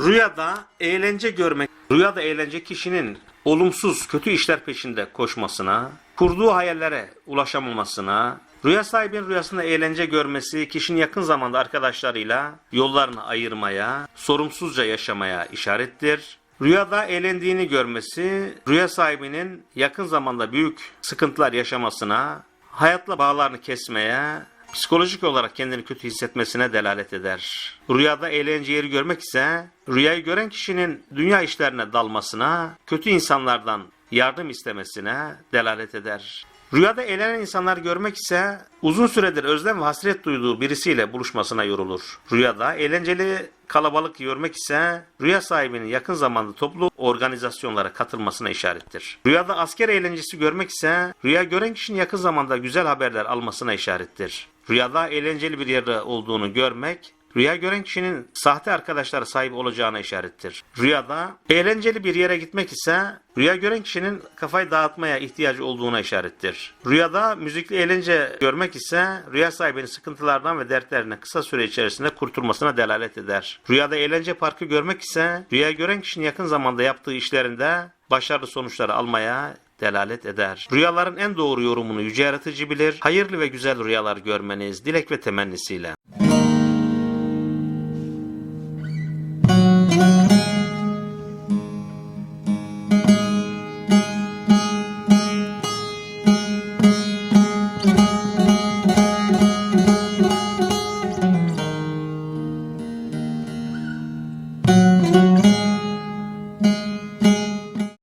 Rüyada eğlence görmek, rüyada eğlence kişinin olumsuz, kötü işler peşinde koşmasına, kurduğu hayallere ulaşamamasına, rüya sahibinin rüyasında eğlence görmesi, kişinin yakın zamanda arkadaşlarıyla yollarını ayırmaya, sorumsuzca yaşamaya işarettir. Rüyada eğlendiğini görmesi, rüya sahibinin yakın zamanda büyük sıkıntılar yaşamasına, hayatla bağlarını kesmeye, psikolojik olarak kendini kötü hissetmesine delalet eder. Rüyada eğlence yeri görmek ise rüyayı gören kişinin dünya işlerine dalmasına, kötü insanlardan yardım istemesine delalet eder. Rüyada eğlenen insanlar görmek ise uzun süredir özlem ve hasret duyduğu birisiyle buluşmasına yorulur. Rüyada eğlenceli kalabalık görmek ise rüya sahibinin yakın zamanda toplu organizasyonlara katılmasına işarettir. Rüyada asker eğlencesi görmek ise rüya gören kişinin yakın zamanda güzel haberler almasına işarettir. Rüyada eğlenceli bir yerde olduğunu görmek Rüya gören kişinin sahte arkadaşlara sahip olacağına işarettir. Rüyada eğlenceli bir yere gitmek ise rüya gören kişinin kafayı dağıtmaya ihtiyacı olduğuna işarettir. Rüyada müzikli eğlence görmek ise rüya sahibinin sıkıntılardan ve dertlerinden kısa süre içerisinde kurtulmasına delalet eder. Rüyada eğlence parkı görmek ise rüya gören kişinin yakın zamanda yaptığı işlerinde başarılı sonuçları almaya delalet eder. Rüyaların en doğru yorumunu yüce yaratıcı bilir. Hayırlı ve güzel rüyalar görmeniz dilek ve temennisiyle.